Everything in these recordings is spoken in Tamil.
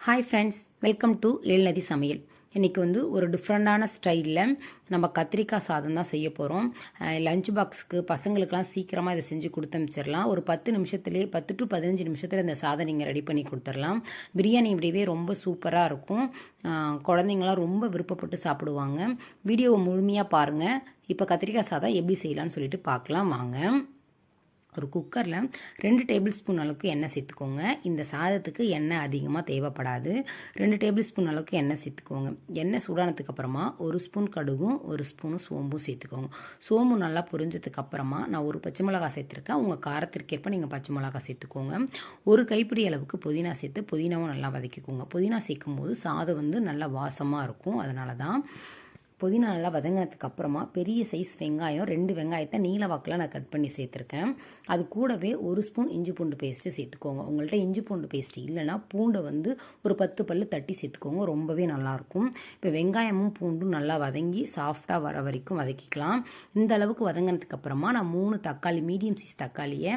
ஹாய் ஃப்ரெண்ட்ஸ் வெல்கம் டு ஏழ்நதி சமையல் இன்றைக்கி வந்து ஒரு டிஃப்ரெண்ட்டான ஸ்டைலில் நம்ம கத்திரிக்காய் சாதம் தான் செய்ய போகிறோம் லஞ்ச் பாக்ஸுக்கு பசங்களுக்கெல்லாம் சீக்கிரமாக இதை செஞ்சு கொடுத்து ஒரு பத்து நிமிஷத்துலேயே பத்து டு பதினஞ்சு நிமிஷத்தில் இந்த சாதம் நீங்கள் ரெடி பண்ணி கொடுத்துடலாம். பிரியாணி இப்படியே ரொம்ப சூப்பராக இருக்கும். குழந்தைங்களாம் ரொம்ப விருப்பப்பட்டு சாப்பிடுவாங்க. வீடியோவை முழுமையாக பாருங்கள் இப்போ கத்திரிக்காய் சாதம் எப்படி செய்யலாம்னு சொல்லிட்டு பார்க்கலாம். வாங்க. ஒரு குக்கரில் ரெண்டு டேபிள் ஸ்பூன் அளவுக்கு எண்ணெய் சேர்த்துக்கோங்க. இந்த சாதத்துக்கு எண்ணெய் அதிகமாக தேவைப்படாது. ரெண்டு டேபிள் ஸ்பூன் அளவுக்கு எண்ணெய் சேர்த்துக்கோங்க. எண்ணெய் சூடானதுக்கு அப்புறமா ஒரு ஸ்பூன் கடுகும் ஒரு ஸ்பூன் சோம்பும் சேர்த்துக்கோங்க. சோம்பு நல்லா பொரிஞ்சதுக்கு அப்புறமா நான் ஒரு பச்சை மிளகாய் சேர்த்துருக்கேன். உங்கள் காரத்திற்கேற்ப நீங்கள் பச்சை மிளகாய் சேர்த்துக்கோங்க. ஒரு கைப்பிடி அளவுக்கு புதினா சேர்த்து புதினாவும் நல்லா வதக்கிக்கோங்க. புதினா சேர்க்கும் போது சாதம் வந்து நல்லா வாசமாக இருக்கும். அதனால தான் புதினா நல்லா வதங்கினதுக்கு அப்புறமா பெரிய சைஸ் வெங்காயம் ரெண்டு வெங்காயத்தை நீல வாக்கில் நான் கட் பண்ணி சேர்த்துருக்கேன். அது கூடவே ஒரு ஸ்பூன் இஞ்சி பூண்டு பேஸ்ட்டு சேர்த்துக்கோங்க. உங்கள்கிட்ட இஞ்சி பூண்டு பேஸ்ட் இல்லைன்னா பூண்டை வந்து ஒரு பத்து பல்லு தட்டி சேர்த்துக்கோங்க. ரொம்பவே நல்லாயிருக்கும். இப்போ வெங்காயமும் பூண்டும் நல்லா வதங்கி சாஃப்டாக வர வரைக்கும் வதக்கிக்கலாம். இந்த அளவுக்கு வதங்கினதுக்கு அப்புறமா நான் மூணு தக்காளி மீடியம் சைஸ் தக்காளியை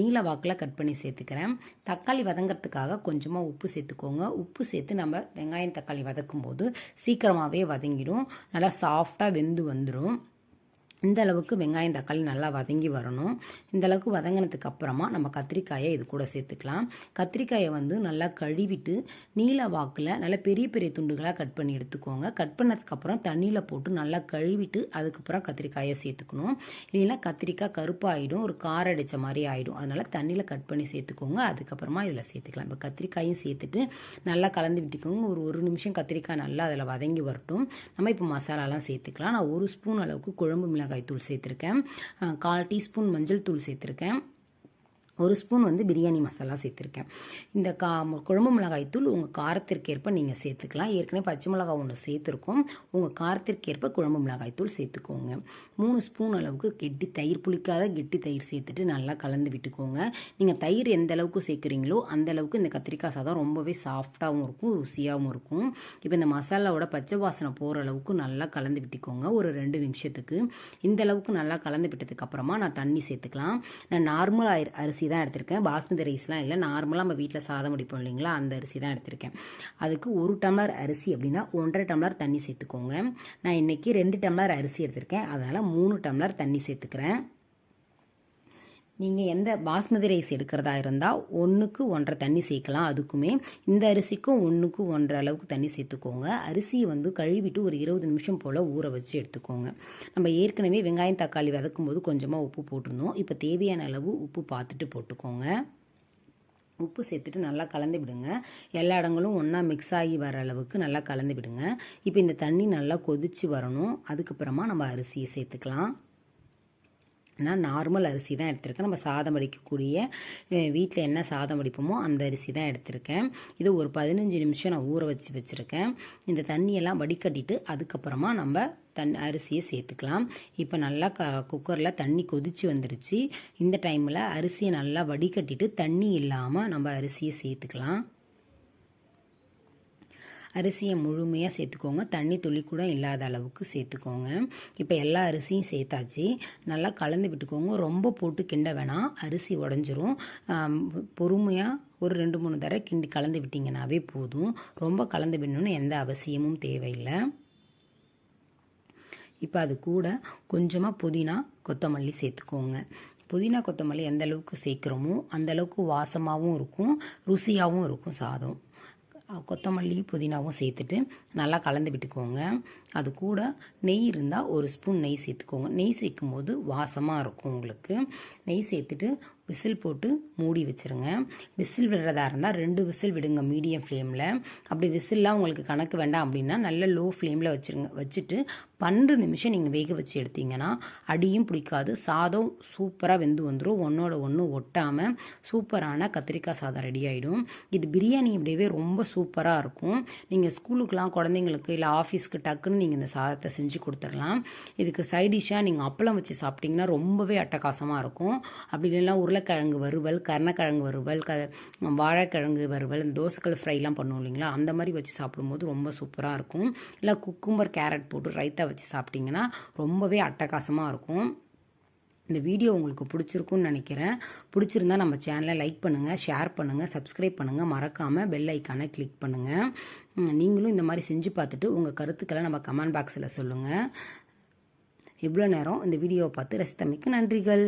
நீல வாக்கில் கட் பண்ணி சேர்த்துக்கிறேன். தக்காளி வதங்கிறதுக்காக கொஞ்சமாக உப்பு சேர்த்துக்கோங்க. உப்பு சேர்த்து நம்ம வெங்காயம் தக்காளி வதக்கும் போது சீக்கிரமாகவே வதங்கிடும். நல்லா சாஃப்டாக வெந்து வந்துடும் இந்த அளவுக்கு வெங்காயம் தக்காளி நல்லா வதங்கி வரணும். இந்த அளவுக்கு வதங்கினதுக்கு அப்புறமா நம்ம கத்திரிக்காயை இது கூட சேர்த்துக்கலாம். கத்திரிக்காயை வந்து நல்லா கழுவிட்டு நீல வாக்கில் நல்லா பெரிய பெரிய துண்டுகளாக கட் பண்ணி எடுத்துக்கோங்க. கட் பண்ணதுக்கப்புறம் தண்ணியில் போட்டு நல்லா கழுவிட்டு அதுக்கப்புறம் கத்திரிக்காயை சேர்த்துக்கணும். இல்லைன்னா கத்திரிக்காய் கருப்பாகிடும் ஒரு கார அடித்த மாதிரி ஆகிடும் அதனால் தண்ணியில் கட் பண்ணி சேர்த்துக்கோங்க. அதுக்கப்புறமா இதில் சேர்த்துக்கலாம். இப்போ கத்திரிக்காயும் சேர்த்துட்டு நல்லா கலந்து விட்டுக்கோங்க. ஒரு ஒரு நிமிஷம் கத்திரிக்காய் நல்லா அதில் வதங்கி வரட்டும். நம்ம இப்போ மசாலாலாம் சேர்த்துக்கலாம். நான் ஒரு ஸ்பூன் அளவுக்கு குழம்பு மிளகாய் தூள் சேர்த்துருக்கேன். கால் டீஸ்பூன் மஞ்சள் தூள் சேர்த்துருக்கேன். ஒரு ஸ்பூன் வந்து பிரியாணி மசாலா சேர்த்துருக்கேன். இந்த கா குழம்பு மிளகாய் தூள் உங்கள் காரத்திற்கேற்ப நீங்கள் சேர்த்துக்கலாம். ஏற்கனவே பச்சை மிளகாய் ஒன்று சேர்த்துருக்கோம். உங்கள் காரத்திற்கேற்ப குழம்பு மிளகாய் தூள் சேர்த்துக்கோங்க. மூணு ஸ்பூன் அளவுக்கு கெட்டி தயிர் புளிக்காத கெட்டி தயிர் சேர்த்துட்டு நல்லா கலந்து விட்டுக்கோங்க. நீங்கள் தயிர் எந்த அளவுக்கு சேர்க்குறீங்களோ அந்த அளவுக்கு இந்த கத்திரிக்காய் சாதம் ரொம்பவே சாஃப்டாகவும் இருக்கும் ருசியாகவும் இருக்கும். இப்போ இந்த மசாலாவோட பச்சை வாசனை போகிற அளவுக்கு நல்லா கலந்து விட்டுக்கோங்க. ஒரு ரெண்டு நிமிஷத்துக்கு. இந்த அளவுக்கு நல்லா கலந்து விட்டதுக்கு அப்புறமா நான் தண்ணி சேர்த்துக்கலாம். நான் நார்மல் அரிசி தான் எடுத்திருக்கேன். பாஸ்மதி ரைஸ்லாம் இல்லை. நார்மலாக நம்ம வீட்டில் சாதம் முடிப்போம் இல்லைங்களா? அந்த அரிசி தான் எடுத்திருக்கேன். அதுக்கு ஒரு டம்ளர் அரிசி அப்படின்னா ஒன்றரை டம்ளர் தண்ணி சேர்த்துக்கோங்க. நான் இன்றைக்கி ரெண்டு டம்ளர் அரிசி எடுத்திருக்கேன். அதனால் மூணு டம்ளர் தண்ணி சேர்த்துக்கிறேன். நீங்கள் எந்த பாஸ்மதி ரைஸ் எடுக்கிறதா இருந்தால் ஒன்றுக்கு ஒன்றரை தண்ணி சேர்க்கலாம். அதுக்குமே இந்த அரிசிக்கும் ஒன்றுக்கு ஒன்றரை அளவுக்கு தண்ணி சேர்த்துக்கோங்க. அரிசியை வந்து கழுவிட்டு ஒரு இருபது நிமிஷம் போல் ஊற வச்சு எடுத்துக்கோங்க. நம்ம ஏற்கனவே வெங்காயம் தக்காளி வதக்கும் போது கொஞ்சமாக உப்பு போட்டிருந்தோம். இப்போ தேவையான அளவு உப்பு பார்த்துட்டு போட்டுக்கோங்க. உப்பு சேர்த்துட்டு நல்லா கலந்து விடுங்க. எல்லா இடங்களும் ஒன்றா மிக்ஸ் ஆகி வர அளவுக்கு நல்லா கலந்து விடுங்க. இப்போ இந்த தண்ணி நல்லா கொதிச்சு வரணும். அதுக்கப்புறமா நம்ம அரிசியை சேர்த்துக்கலாம். நான் நார்மல் அரிசி தான் எடுத்திருக்கேன். நம்ம சாதம் வடிக்கக்கூடிய வீட்டில் என்ன சாதம் வடிப்போமோ அந்த அரிசி தான் எடுத்திருக்கேன். இது ஒரு பதினஞ்சு நிமிஷம் நான் ஊற வச்சு வச்சுருக்கேன். இந்த தண்ணியெல்லாம் வடிகட்டிட்டு அதுக்கப்புறமா நம்ம தன் அரிசியை சேர்த்துக்கலாம். இப்போ நல்லா க குக்கரில் தண்ணி கொதிச்சு வந்துருச்சு. இந்த டைமில் அரிசியை நல்லா வடிகட்டிட்டு தண்ணி இல்லாமல் நம்ம அரிசியை சேர்த்துக்கலாம். அரிசியை முழுமையாக சேர்த்துக்கோங்க. தண்ணி துளி கூட இல்லாத அளவுக்கு சேர்த்துக்கோங்க. இப்போ எல்லா அரிசியும் சேர்த்தாச்சு. நல்லா கலந்து விட்டுக்கோங்க. ரொம்ப போட்டு கிண்ட வேணாம். அரிசி உடஞ்சிரும். பொறுமையாக ஒரு ரெண்டு மூணு தடவை கிண்டி கலந்து விட்டிங்கனாவே போதும். ரொம்ப கலந்து விடணும்னு எந்த அவசியமும் தேவையில்லை. இப்போ அது கூட கொஞ்சமாக புதினா கொத்தமல்லி சேர்த்துக்கோங்க. புதினா கொத்தமல்லி எந்த அளவுக்கு சேர்க்குறோமோ அந்த அளவுக்கு வாசமாகவும் இருக்கும் ருசியாகவும் இருக்கும் சாதம். கொத்தமல்லி புதினாவும் சேர்த்துட்டு நல்லா கலந்து விட்டுக்கோங்க. அது கூட நெய் இருந்தால் ஒரு ஸ்பூன் நெய் சேர்த்துக்கோங்க. நெய் சேர்க்கும் போது வாசமாக இருக்கும் உங்களுக்கு. நெய் சேர்த்துட்டு விசில் போட்டு மூடி வச்சுருங்க. விசில் விடுறதா இருந்தால் ரெண்டு விசில் விடுங்க மீடியம் ஃப்ளேமில். அப்படி விசில்லாம் உங்களுக்கு கணக்கு வேண்டாம் அப்படின்னா நல்ல லோ ஃப்ளேமில் வச்சுருங்க. வச்சுட்டு பன்னெண்டு நிமிஷம் நீங்கள் வேக வச்சு எடுத்தீங்கன்னா அடியும் பிடிக்காது. சாதம் சூப்பராக வெந்து வந்துடும் ஒன்றோட ஒன்று ஒட்டாமல் சூப்பரான கத்திரிக்காய் சாதம் ரெடி ஆகிடும் இது பிரியாணி இப்படியே ரொம்ப சூப்பராக இருக்கும். நீங்கள் ஸ்கூலுக்கெலாம் குழந்தைங்களுக்கு இல்லை ஆஃபீஸ்க்கு டக்குன்னு நீங்கள் இந்த சாதத்தை செஞ்சு கொடுத்துடலாம். இதுக்கு சைடிஷாக நீங்கள் அப்பளம் வச்சு சாப்பிட்டிங்கன்னா ரொம்பவே அட்டகாசமாக இருக்கும். அப்படி இல்லைன்னா உருளைக்கிழங்கு வறுவல் கருணக்கிழங்கு வறுவல் க வாழைக்கிழங்கு வறுவல் இந்த தோசைக்கல் ஃப்ரைலாம் பண்ணுவோம் இல்லைங்களா? அந்த மாதிரி வச்சு சாப்பிடும்போது ரொம்ப சூப்பராக இருக்கும். இல்லை குக்கும்பர் கேரட் போட்டு ரைத்தா வச்சு சாப்பிட்டிங்கன்னா ரொம்பவே அட்டகாசமாக இருக்கும். இந்த வீடியோ உங்களுக்கு பிடிச்சிருக்குன்னு நினைக்கிறேன். பிடிச்சிருந்தா நம்ம சேனலை லைக் பண்ணுங்கள் ஷேர் பண்ணுங்கள் சப்ஸ்கிரைப் பண்ணுங்கள் மறக்காமல் பெல் ஐக்கானை கிளிக் பண்ணுங்கள் நீங்களும் இந்த மாதிரி செஞ்சு பார்த்துட்டு உங்கள் கருத்துக்களை நம்ம கமெண்ட் பாக்ஸில் சொல்லுங்கள் இவ்வளோ நேரம் இந்த வீடியோவை பார்த்து ரசித்தமைக்கு நன்றிகள்.